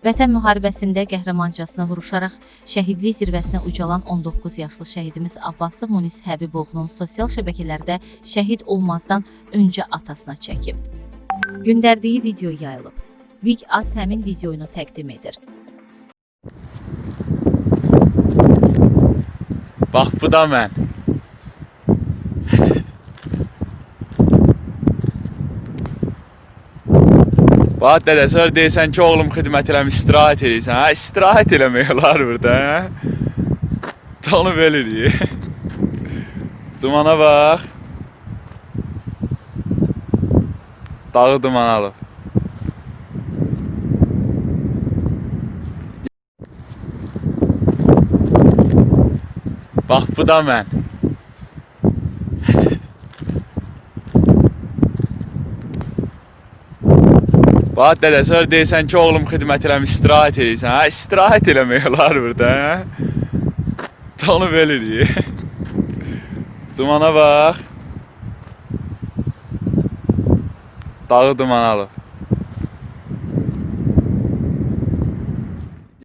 Vətən müharibəsində qəhrəmancasına vuruşaraq şəhidlik zirvəsinə ucalan 19 yaşlı şəhidimiz Abbaslı Munis Həbiboğlunun sosial şəbəkələrdə şəhid olmazdan öncə atasına çəkib. Göndərdiyi video yayılıb. Vig Az həmin videonu təqdim edir. Bax bu da mən. Bax dədə, sonra deyirsən ki, oğlum xidmət eləmiş, istirahət edirsən. Hə, istirahət eləmək olar burada, hə? Onu veririk. Dumana bax. Dağı duman alıb. Bax bu da mən. Bax dədə, sonra deyirsən ki, oğlum xidmət eləmiş, istirahət edirsən. Hə, istirahət eləmək olar burada, hə? Onu veririk. Dumana bax. Dağı duman alıb.